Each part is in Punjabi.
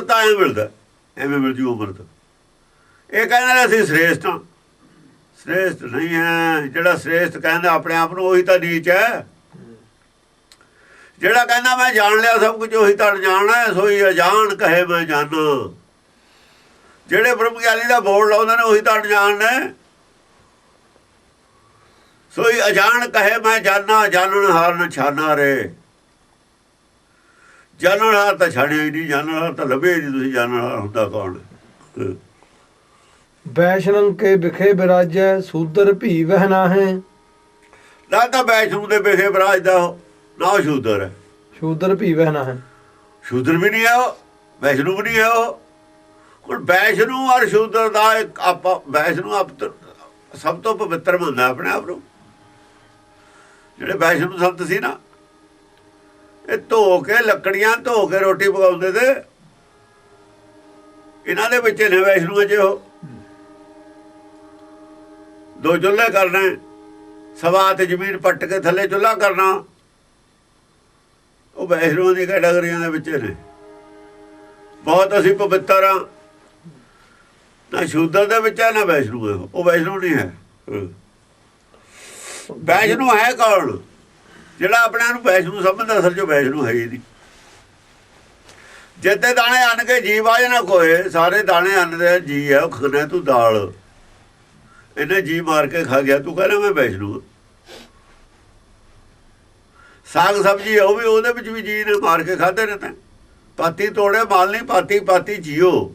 ਅੰਮ੍ਰਿਤ ਐ ਮਿਲਦਾ, ਐਵੇਂ ਮਿਲ ਜੂ ਇਹ ਕਹਿੰਦੇ ਅਸੀਂ ਸ੍ਰੇਸ਼ਟ ਹਾਂ। ਸ੍ਰੇਸ਼ਟ ਨਹੀਂ ਹੈ, ਜਿਹੜਾ ਸ੍ਰੇਸ਼ਟ ਕਹਿੰਦਾ ਆਪਣੇ ਆਪ ਨੂੰ ਉਹੀ ਤਾਂ ਨੀਚ ਹੈ। ਜਿਹੜਾ ਕਹਿੰਦਾ ਮੈਂ ਜਾਣ ਲਿਆ ਸਭ ਕੁਝ, ਉਹੀ ਤਾਂ ਜਾਣਨਾ ਹੈ, ਸੋਈ ਅਜਾਣ ਕਹੇ ਮੈਂ ਜਾਣਾ। ਜਿਹੜੇ ਬ੍ਰਹਮ ਗਿਆਨੀ ਦਾ ਬੋਲ ਲਾਉਂਦੇ ਨੇ, ਉਹੀ ਤਾਂ ਜਾਣ ਸੋਈ ਅਜਾਣ ਕਹੇ ਮੈਂ ਜਾਣਾ ਜਾਣਨ ਹਾਰਨ ਛਾਨਾ ਰੇ। ਜਾਣਨ ਹਾਰ ਤਾਂ ਛਾੜਿਆ ਹੀ ਨਹੀਂ ਜਾਣਨ ਹਾਰ ਤਾਂ ਲੱਭੇ ਨਹੀਂ ਤੁਸੀਂ ਜਾਣਨ ਹਾਰ ਹੁੰਦਾ ਕੌਣ। ਵੈਸ਼ਨੰ ਕੇ ਵਿਖੇ ਬਿਰਾਜੈ ਸੂਦਰ ਭੀ ਵਹਿਨਾ ਹੈ ਨਾ ਤਾਂ ਵੈਸ਼ਨੂ ਦੇ ਬੇਖੇ ਬਰਾਜ ਦਾ ਉਹ, ਨਾ ਸ਼ੂਦਰ। ਹੈ ਸ਼ੂਦਰ ਭੀ ਵਹਿਨਾ ਹੈ ਸ਼ੂਦਰ ਵੀ ਨਹੀਂ ਹੈ ਉਹ ਵੈਸ਼ਨੂ ਵੀ ਨਹੀਂ ਹੈ ਉਹ। ਹੁਣ ਵੈਸ਼ਨੂ ਔਰ ਸ਼ੂਦਰ ਦਾ ਇੱਕ ਆਪਾਂ ਵੈਸ਼ਨੂ ਆਪ ਸਭ ਤੋਂ ਪਵਿੱਤਰ ਮੰਨਦਾ ਆਪਣੇ ਆਪ ਨੂੰ। ਜਿਹੜੇ ਵੈਸ਼ਨੂ ਸੰਤ ਸੀ ਨਾ ਇਹ ਧੋ ਕੇ ਲੱਕੜੀਆਂ ਧੋ ਕੇ ਰੋਟੀ ਪਕਾਉਂਦੇ ਤੇ ਇਹਨਾਂ ਦੇ ਵਿੱਚ ਨੇ ਵੈਸ਼ਨੂ ਅਜੇ ਉਹ। ਦੋ ਚੁੱਲ੍ਹੇ ਕਰਨੇ ਸਵਾ ਤੇ ਜ਼ਮੀਨ ਪੱਟ ਕੇ ਥੱਲੇ ਚੁੱਲ੍ਹਾ ਕਰਨਾ। ਉਹ ਵੈਸ਼ਨੂ ਦੀ ਕੈਟਾਗਰੀਆਂ ਦੇ ਵਿੱਚ ਨੇ। ਬਹੁਤ ਅਸੀਂ ਪਵਿੱਤਰ ਆ। ਨਾ ਸ਼ੂਦਰ ਦੇ ਵਿੱਚ ਹੈ ਨਾ ਵੈਸ਼ਨੂ ਹੈ ਉਹ ਵੈਸ਼ਨੂ ਨਹੀਂ ਹੈ। ਹਾਂ। ਵੈਸ਼ਨੂ ਹੈ ਕੌਣ? ਜਿਹੜਾ ਆਪਣੇ ਨੂੰ ਵੈਸ਼ਨੂ ਸਮਝਦਾ, ਅਸਲ 'ਚ ਵੈਸ਼ਨੂ ਹੈ ਹੀ ਨਹੀਂ। ਜਿੱਤੇ ਦਾਣੇ ਅੰਨ ਕੇ ਜੀਵ ਆ ਨਾ ਕੋਏ ਸਾਰੇ ਦਾਣੇ ਅੰਨ ਦੇ ਜੀ ਹੈ ਉਹ ਖਾਣਾ ਤੂੰ ਦਾਲ। ਇਹਨੇ ਜੀ ਮਾਰ ਕੇ ਖਾ ਗਿਆ, ਤੂੰ ਕਹਿੰਦਾ ਮੈਂ ਵੈਸ਼ਨੂ ਸਾਗ ਸਬਜੀ ਉਹ ਵੀ ਉਹਦੇ ਵਿੱਚ ਵੀ ਜੀ ਨੇ ਮਾਰ ਕੇ ਖਾਦੇ ਨੇ ਤਾਂ। ਪਾਤੀ ਤੋੜੇ ਮਾਲ ਨਹੀਂ, ਪਾਤੀ ਪਾਤੀ ਜੀਓ।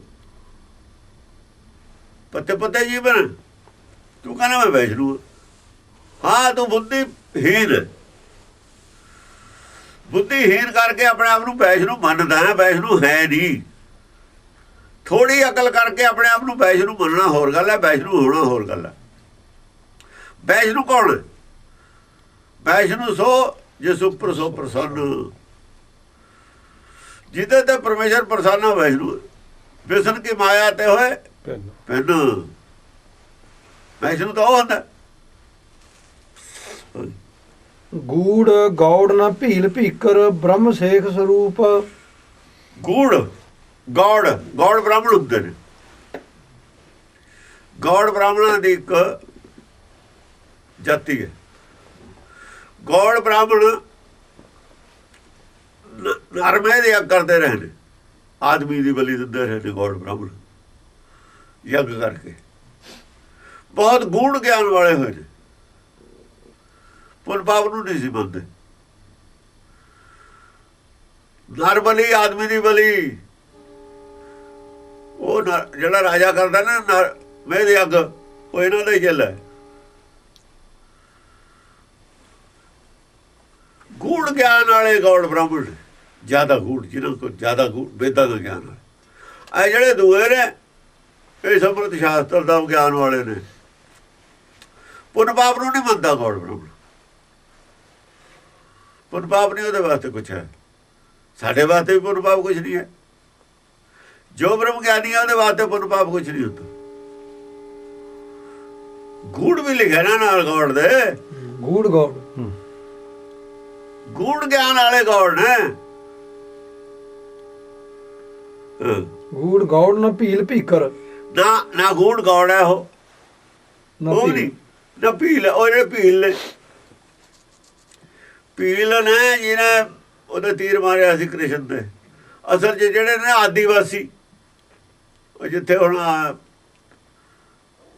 ਪੱਤੇ ਪੱਤੇ ਜੀਵਨ ਤੂੰ ਕਹਿੰਦਾ ਮੈਂ ਵੈਸ਼ਨੂ ਹਾਂ। ਤੂੰ ਬੁੱਧੀਹੀਨ ਹੈ। ਬੁੱਧੀਹੀਨ ਕਰਕੇ ਆਪਣੇ ਆਪ ਨੂੰ ਵੈਸ਼ਨੂ ਮੰਨਦਾ ਹੈ ਵੈਸ਼ਨੂ ਹੈ ਨਹੀਂ। ਥੋੜੀ ਅਕਲ ਕਰਕੇ ਆਪਣੇ ਆਪ ਨੂੰ ਵੈਸ਼ਨੂ ਮੰਨਣਾ ਹੋਰ ਗੱਲ ਹੈ ਵੈਸ਼ਨੂ ਹੋਣਾ ਹੋਰ ਗੱਲ ਹੈ। ਵੈਸ਼ਨੂ ਕੌਣ? ਹੈ ਵੈਸ਼ਨੂ ਸੋ ਜਿਸ ਉੱਪਰ ਸੋ ਪ੍ਰਸੰਨ। ਜਿਹਦੇ ਤੇ ਪਰਮੇਸ਼ਰ ਪ੍ਰਸੰਨ ਹੈ ਵੈਸ਼ਨੂ ਹੈ। ਵਿਸ਼ਨ ਕੀ ਮਾਇਆ ਤੇ ਹੋਏ? ਪੈਨ ਵੈਸ਼ਨੂ ਤਾਂ ਉਹ ਹੁੰਦਾ। ਗੂੜ, ਗੌੜ ਨਾ ਭੀਲ ਭੀਕਰ, ਬ੍ਰਹਮ ਸੇਖ ਸਰੂਪ। ਗੂੜ, ਗੌੜ ਗੌੜ ਬ੍ਰਾਹਮਣ ਹੁੰਦੇ ਨੇ ਗੌੜ ਬ੍ਰਾਹਮਣਾਂ ਦੀ ਇੱਕ ਜਾਤੀ ਹੈ। ਗੌੜ ਬ੍ਰਾਹਮਣ ਨਰਮੇ ਦੇ ਯੱਗ ਕਰਦੇ ਰਹੇ ਨੇ ਆਦਮੀ ਦੀ ਬਲੀ ਦਿੰਦੇ ਰਹੇ ਨੇ ਗੌੜ ਬ੍ਰਾਹਮਣ। ਯੱਗ ਕਰਕੇ। ਬਹੁਤ ਗੂੜ ਗਿਆਨ ਵਾਲੇ ਹੋਏ ਨੇ। ਪੁੰਨ ਪਾਪ ਨੂੰ ਨਹੀਂ ਸੀ ਮੰਨਦੇ ਨਰ ਬਲੀ, ਆਦਮੀ ਦੀ ਬਲੀ। ਉਹ ਨਰ- ਜਿਹੜਾ ਰਾਜਾ ਕਰਦਾ ਨਾ, ਨਰ ਵੇਦ ਅੱਗ, ਉਹ ਇਹਨਾਂ ਦਾ ਹੀ ਚੱਲ ਹੈ। ਗੂੜ ਗਿਆਨ ਵਾਲੇ ਗੌੜ ਬ੍ਰਾਹਮਣ, ਜ਼ਿਆਦਾ ਗੂੜ, ਜਿਹਨਾਂ ਕੋਲ ਜ਼ਿਆਦਾ ਗੂੜ, ਵੇਦਾਂ ਦਾ ਗਿਆਨ ਹੈ। ਇਹ ਜਿਹੜੇ ਦੂਏ ਨੇ, ਇਹ ਸਮਰਤ ਸ਼ਾਸਤਰ ਦਾ ਗਿਆਨ ਵਾਲੇ ਨੇ। ਪੁੰਨ ਪਾਪ ਨੂੰ ਨਹੀਂ ਮੰਨਦਾ ਗੌੜ ਬ੍ਰਾਹਮਣ। ਪੁੰਨ ਪਾਪ ਨਹੀਂ ਉਹਦੇ ਵਾਸਤੇ ਕੁਛ ਹੈ। ਸਾਡੇ ਵਾਸਤੇ ਵੀ ਪੁੰਨ ਪਾਪ ਕੁਛ ਨਹੀਂ ਹੈ। ਜੋ ਬ੍ਰਹਮ ਗਿਆਨੀ ਉਹਦੇ ਵਾਸਤੇ ਪੁੰਨ ਪਾਪ ਕੁਛ ਨਹੀਂ ਹੁੰਦਾ। ਗੂੜ ਵੀ ਲਿਖਿਆ ਨਾ ਨਾਲ ਗੌੜ ਦੇ। ਗੂੜ ਗੌੜ। ਗੂੜ ਗਿਆਨ ਵਾਲੇ ਗੌੜ ਨੇ। ਹਾਂ। ਗੂੜ ਗੌੜ ਨਾ ਭੀਲ ਭੀਕਰ। ਨਾ ਨਾ ਗੂੜ ਗੌੜ ਹੈ ਉਹ। ਨਾ ਭੀਲ। ਉਹ ਜਿਹੜੇ ਭੀਲ ਨੇ। ਭੀਲ ਨੇ ਜਿਹਨੇ ਉਹਦੇ ਤੀਰ ਮਾਰਿਆ ਸੀ ਕ੍ਰਿਸ਼ਨ ਤੇ ਅਸਲ 'ਚ ਜਿਹੜੇ ਨੇ ਆਦੀਵਾਸੀ ਉਹ ਜਿੱਥੇ ਹੁਣ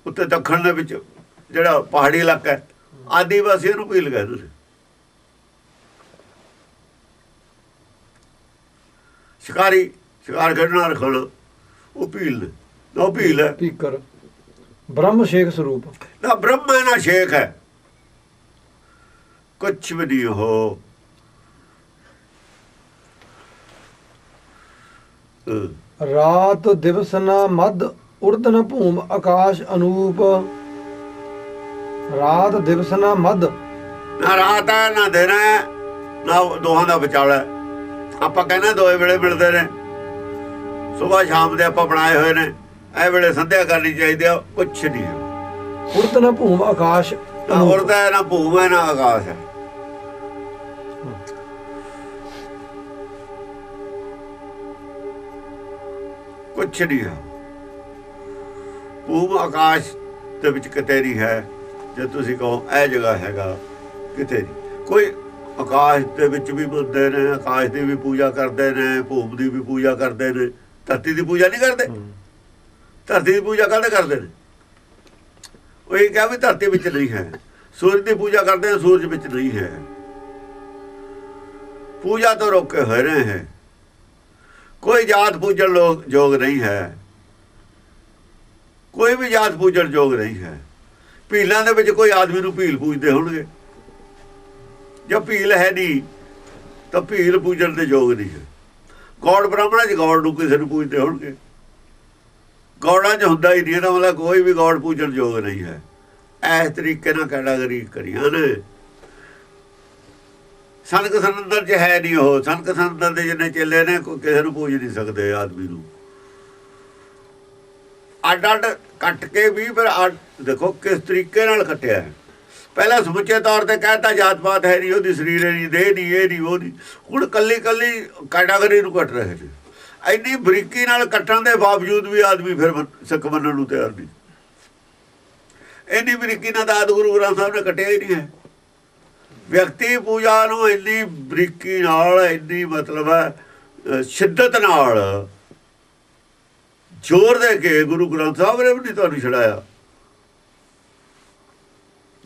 ਉੱਤੇ ਦੱਖਣ ਦੇ ਵਿੱਚ ਜਿਹੜਾ ਪਹਾੜੀ ਇਲਾਕਾ ਹੈ ਆਦੀਵਾਸੀਆਂ ਨੂੰ ਭੀਲ ਕਹਿੰਦੇ ਨੇ। ਸ਼ਿਕਾਰੀ ਸ਼ਿਕਾਰ ਖੇਡਣਾ ਰਖਣਾ ਉਹ ਭੀਲ ਨੇ ਨਾ। ਉਹ ਭੀਲ ਹੈ। ਭੀਕਰ। ਬ੍ਰਹਮ ਸੇਖ ਸਰੂਪ। ਨਾ ਬ੍ਰਹਮ ਹੈ ਨਾ ਸ਼ੇਖ ਹੈ। ਕੁਛ ਵੀ ਨਹੀਂ ਹੋ। ਰਾਤ ਦਿਵਸ ਨਾ ਮਦ ਉਰਦਨ ਭੂਮ ਆਕਾਸ਼ ਅਨੂਪ। ਰਾਤ ਦਿਵਸ ਨਾ ਮਦ ਨਾ ਰਾਤ ਹੈ ਨਾ ਦਿਨ ਹੈ ਨਾ ਦੋਹਾਂ ਦਾ ਵਿਚਾਲਾ। ਆਪਾਂ ਕਹਿੰਦੇ ਦੋਏ ਵੇਲੇ ਮਿਲਦੇ ਨੇ। ਸਵੇਰ ਸ਼ਾਮ ਦੇ ਆਪਾਂ ਬਣਾਏ ਹੋਏ ਨੇ। ਇਹ ਵੇਲੇ ਸੰਧਿਆ ਕਰਨੀ ਚਾਹੀਦੀ ਆ ਕੁਛ ਨਹੀਂ ਉਰਦਨ ਭੂਮ ਆਕਾਸ਼ ਨਾ। ਉਰਦਾ ਨਾ ਭੂਮ ਹੈ ਨਾ ਆਕਾਸ਼ ਹੈ। ਕੁਛ ਨਹੀਂ ਹੈ ਭੂਮ ਆਕਾਸ਼ ਦੇ ਵਿੱਚ ਕਿਤੇ ਨਹੀਂ ਹੈ ਜੇ ਤੁਸੀਂ ਕਹੋ ਇਹ ਜਗ੍ਹਾ ਹੈਗਾ ਕਿਤੇ ਨਹੀਂ। ਕੋਈ ਆਕਾਸ਼ ਦੇ ਵਿੱਚ ਵੀ ਮੰਨਦੇ ਨੇ ਆਕਾਸ਼ ਦੀ ਵੀ ਪੂਜਾ ਕਰਦੇ ਨੇ ਭੂਮ ਦੀ ਵੀ ਪੂਜਾ ਕਰਦੇ ਨੇ ਧਰਤੀ ਦੀ ਪੂਜਾ ਨਹੀਂ ਕਰਦੇ? ਧਰਤੀ ਦੀ ਪੂਜਾ ਕਾਹਦੇ ਕਰਦੇ ਨੇ? ਉਹ ਇਹ ਕਿਹਾ ਵੀ ਧਰਤੀ ਵਿੱਚ ਨਹੀਂ ਹੈ। ਸੂਰਜ ਦੀ ਪੂਜਾ ਕਰਦੇ ਨੇ ਸੂਰਜ ਵਿੱਚ ਨਹੀਂ ਹੈ। ਪੂਜਾ ਤੋਂ ਰੋਕੇ ਹੋਏ ਰਹੇ ਹੈ ਕੋਈ ਜਾਤ ਪੂਜਣ ਲੋਕ ਯੋਗ ਨਹੀਂ ਹੈ। ਕੋਈ ਵੀ ਜਾਤ ਪੂਜਣ ਯੋਗ ਨਹੀਂ ਹੈ। ਭੀਲਾਂ ਦੇ ਵਿੱਚ ਕੋਈ ਆਦਮੀ ਨੂੰ ਭੀਲ ਪੂਜਦੇ ਹੋਣਗੇ। ਜੇ ਭੀਲ ਹੈ ਨਹੀਂ, ਤਾਂ ਭੀਲ ਪੂਜਣ ਦੇ ਯੋਗ ਨਹੀਂ ਹੈ। ਗੌੜ ਬ੍ਰਾਹਮਣਾਂ 'ਚ ਗੌੜ ਨੂੰ ਕਿਸੇ ਨੂੰ ਪੂਜਦੇ ਹੋਣਗੇ। ਗੌੜਾਂ 'ਚ ਹੁੰਦਾ ਹੀ ਨਹੀਂ ਇਹਦਾ ਮਤਲਬ ਕੋਈ ਵੀ ਗੌੜ ਪੂਜਣ ਯੋਗ ਨਹੀਂ ਹੈ। ਇਸ ਤਰੀਕੇ ਨਾਲ ਕੈਟਾਗਰੀ ਕਰੀਆਂ ਨੇ। ਸੰਕ ਸੰਦਰ 'ਚ ਹੈ ਨਹੀਂ ਉਹ। ਸੰਕ ਸੰਦਰ ਦੇ ਜਿੰਨੇ ਚੇਲੇ ਨੇ, ਕੋਈ ਕਿਸੇ ਨੂੰ ਪੂਜ ਨਹੀਂ ਸਕਦੇ ਆਦਮੀ ਨੂੰ। ਅੱਡ ਅੱਡ ਕੱਟ ਕੇ ਵੀ ਫਿਰ ਅੱਡ- ਦੇਖੋ ਕਿਸ ਤਰੀਕੇ ਨਾਲ ਕੱਟਿਆ ਹੈ। ਪਹਿਲਾਂ ਸਮੁੱਚੇ ਤੌਰ ਤੇ ਕਹਿਤਾ ਜਾਤ ਪਾਤ ਹੈ ਨਹੀਂ, ਉਹਦੀ ਸਰੀਰ ਨਹੀਂ, ਦੇਹ ਨਹੀਂ, ਇਹ ਨਹੀਂ, ਉਹ ਨਹੀਂ। ਹੁਣ ਕੱਲੀ ਕੱਲੀ ਕੈਟਾਗਰੀ ਨੂੰ ਕੱਟ ਰਹੇ ਨੇ। ਇੰਨੀ ਬਰੀਕੀ ਨਾਲ ਕੱਟਣ ਦੇ ਬਾਵਜੂਦ ਵੀ ਆਦਮੀ ਫਿਰ ਸਿੱਖ ਮੰਨਣ ਨੂੰ ਤਿਆਰ ਨਹੀਂ। ਇੰਨੀ ਬਰੀਕੀ ਨਾਲ ਦਾਦ ਗੁਰੂ ਗ੍ਰੰਥ ਸਾਹਿਬ ਨੇ ਕੱਟਿਆ ਹੀ ਨਹੀਂ ਹੈ। ਵਿਅਕਤੀ ਪੂਜਾ ਨੂੰ ਇੰਨੀ ਬਰੀਕੀ ਨਾਲ, ਇੰਨੀ ਮਤਲਬ ਹੈ ਸ਼ਿੱਦਤ ਨਾਲ ਜ਼ੋਰ ਦੇ ਕੇ ਗੁਰੂ ਗ੍ਰੰਥ ਸਾਹਿਬ ਨੇ ਵੀ ਨਹੀਂ ਤੁਹਾਨੂੰ ਛੜਾਇਆ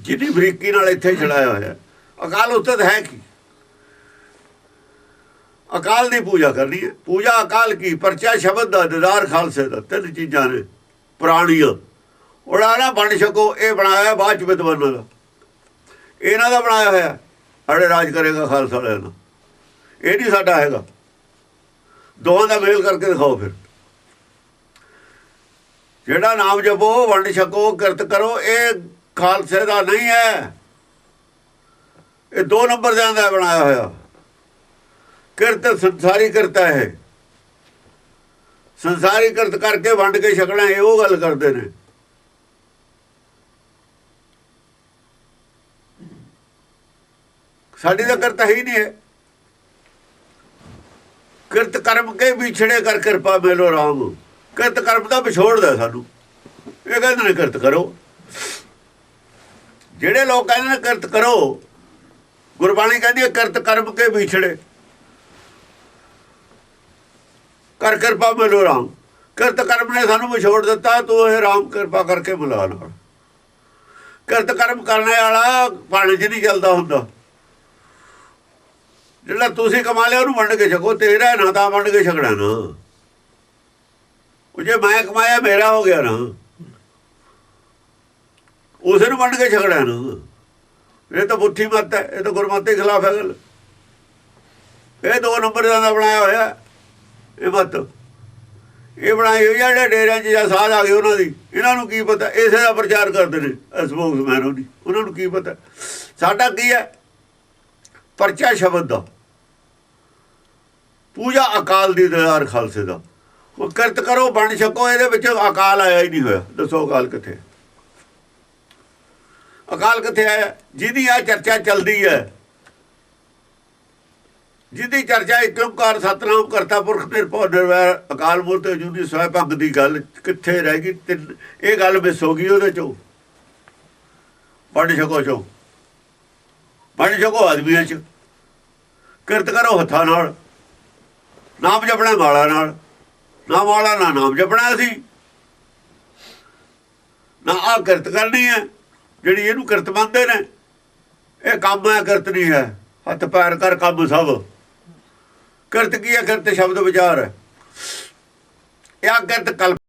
ਜਿੰਨੀ ਬਰੀਕੀ ਨਾਲ ਇੱਥੇ ਛੜਾਇਆ ਹੋਇਆ। ਅਕਾਲ ਉਸਤਤ ਹੈ ਕੀ? ਅਕਾਲ ਦੀ ਪੂਜਾ ਕਰਨੀ ਹੈ। ਪੂਜਾ ਅਕਾਲ ਕੀ? ਪਰਚਾ, ਸ਼ਬਦ ਦਾ ਦਿਦਾਰ ਖਾਲਸੇ ਦਾ। ਤਿੰਨ ਚੀਜ਼ਾਂ ਨੇ। ਪੁਰਾਣੀਆਂ। ਉੜਾਣਾ ਬਣ ਸਕੋ, ਇਹ ਬਣਾਇਆ ਬਾਅਦ ਚ ਵਿਦਵਾਨਾਂ ਦਾ। ਇਹਨਾਂ ਦਾ ਬਣਾਇਆ ਹੋਇਆ ਸਾਡੇ ਰਾਜ ਕਰੇਗਾ ਖਾਲਸਾ ਵਾਲਿਆਂ ਦਾ ਇਹ ਨਹੀਂ ਸਾਡਾ ਹੈਗਾ। ਦੋਹਾਂ ਦਾ ਮੇਲ ਕਰਕੇ ਦਿਖਾਓ ਫਿਰ। ਜਿਹੜਾ ਨਾਮ ਜਪੋ, ਵੰਡ ਛਕੋ, ਕਿਰਤ ਕਰੋ, ਇਹ ਖਾਲਸੇ ਦਾ ਨਹੀਂ ਹੈ। ਇਹ ਦੋ ਨੰਬਰ ਦਾ ਬਣਾਇਆ ਹੋਇਆ। ਕਿਰਤ, ਸੰਸਾਰੀ ਕਰਤਾ ਹੈ ਸੰਸਾਰੀ ਕਿਰਤ ਕਰਕੇ ਵੰਡ ਕੇ ਛਕਣਾ, ਇਹ ਉਹ ਗੱਲ ਕਰਦੇ ਨੇ। ਸਾਡੀ ਤਾਂ ਕਰਤਾ ਹੀ ਨਹੀਂ ਹੈ। ਕਿਰਤ ਕਰਮ ਕੇ ਵਿਛੜੇ ਕਰ ਕਿਰਪਾ ਮਿਲੋ ਰਾਮ। ਕਿਰਤ ਕਰਮ ਦਾ ਵਿਛੋੜਦਾ ਸਾਨੂੰ। ਇਹ ਕਹਿੰਦੇ ਨੇ ਕਿਰਤ ਕਰੋ। ਜਿਹੜੇ ਲੋਕ ਕਹਿੰਦੇ ਨੇ ਕਿਰਤ ਕਰੋ, ਗੁਰਬਾਣੀ ਕਹਿੰਦੀ ਹੈ ਕਿਰਤ ਕਰਮ ਕੇ ਵਿਛੜੇ ਕਰ ਕਿਰਪਾ ਮਿਲੋ ਰਾਮ। ਕਿਰਤ ਕਰਮ ਨੇ ਸਾਨੂੰ ਵਿਛੋੜ ਦਿੱਤਾ, ਤੂੰ ਇਹ ਰਾਮ ਕਿਰਪਾ ਕਰਕੇ ਬੁਲਾ ਨਾਲ। ਕਿਰਤ ਕਰਮ ਕਰਨ ਵਾਲਾ ਪਾਣੀ 'ਚ ਨਹੀਂ ਚੱਲਦਾ ਹੁੰਦਾ। ਜਿਹੜਾ ਤੁਸੀਂ ਕਮਾ ਲਿਆ ਉਹਨੂੰ ਵੰਡ ਕੇ ਛਕੋ, ਤੇਰਾ ਨਾ ਤਾਂ ਵੰਡ ਕੇ ਛਕਣਾ ਨਾ। ਉਹ ਜੇ ਮੈਂ ਕਮਾਇਆ, ਮੇਰਾ ਹੋ ਗਿਆ ਨਾ। ਉਸੇ ਨੂੰ ਵੰਡ ਕੇ ਛਕਣਾ ਨਾ। ਇਹ ਤਾਂ ਬੁੱਠੀ ਮੱਤ ਹੈ, ਇਹ ਤਾਂ ਗੁਰਮਤਿ ਖਿਲਾਫ ਹੈ ਗੱਲ। ਇਹ ਦੋ ਨੰਬਰ ਦਾ ਬਣਾਇਆ ਹੋਇਆ, ਇਹ ਮੱਤ। ਇਹ ਬਣਾਈ ਹੋਈ ਜਿਹੜੇ ਡੇਰਿਆਂ 'ਚ ਜਾਂ ਸਾਧ ਆ ਗਏ ਉਹਨਾਂ ਦੀ। ਇਹਨਾਂ ਨੂੰ ਕੀ ਪਤਾ, ਇਸੇ ਦਾ ਪ੍ਰਚਾਰ ਕਰਦੇ ਨੇ ਸਪੋਕਸਮੈਨ ਉਹਦੀ ਉਹਨਾਂ ਨੂੰ ਕੀ ਪਤਾ। ਸਾਡਾ ਕੀ ਹੈ? ਪਰਚਾ ਸ਼ਬਦ ਦਾ। ਪੂਜਾ ਅਕਾਲ ਦੀ ਦਰਬਾਰ ਖਾਲਸੇ ਦਾ। ਉਹ ਕਿਰਤ ਕਰੋ, ਬਣ ਛਕੋ, ਇਹਦੇ ਵਿੱਚ ਅਕਾਲ ਆਇਆ ਹੀ ਨਹੀਂ ਹੋਇਆ। ਦੱਸੋ ਅਕਾਲ ਕਿੱਥੇ ਅਕਾਲ ਕਿੱਥੇ ਆਇਆ? ਜਿਹਦੀ ਆ ਚਰਚਾ ਚੱਲਦੀ ਹੈ। ਜਿਹਦੀ ਚਰਚਾ ਇੱਕ ਓੰਕਾਰ, ਸਤਨਾਮ, ਕਰਤਾ ਪੁਰਖ, ਨਿਰਭਉ, ਨਿਰਵੈਰ, ਅਕਾਲ ਮੂਰਤ ਜੁਦੀ ਸਵੈ ਭੰਗ ਦੀ ਗੱਲ ਕਿੱਥੇ ਰਹਿ ਗਈ? ਤਿੰਨ- ਇਹ ਗੱਲ ਮਿਸ ਹੋ ਗਈ ਉਹਦੇ ਚੋਂ। ਬਣ ਛਕੋ ਚੋਂ। ਬਣ ਛਕੋ ਆਦਮੀਆਂ ਚ। ਕਿਰਤ ਕਰੋ ਹੱਥਾਂ ਨਾਲ। ਨਾਮ ਜਪਣਾ ਮਾਲਾ ਨਾਲ। ਨਾ ਮਾਲਾ ਨਾ ਨਾਮ ਜਪਣਾ ਸੀ। ਨਾ ਆ ਕਿਰਤ ਕਰਨੀ ਹੈ, ਜਿਹੜੀ ਇਹਨੂੰ ਕਿਰਤ ਮੰਨਦੇ ਨੇ। ਇਹ ਕੰਮ ਹੈ, ਕਿਰਤ ਨਹੀਂ ਹੈ। ਹੱਥ ਪੈਰ ਕਰ ਕੰਮ ਸਭ। ਕਿਰਤ ਕੀ ਹੈ? ਕਿਰਤ ਸ਼ਬਦ ਵਿਚਾਰ। ਹੈ ਇਹ ਆ ਕਿਰਤ ਕਲਪ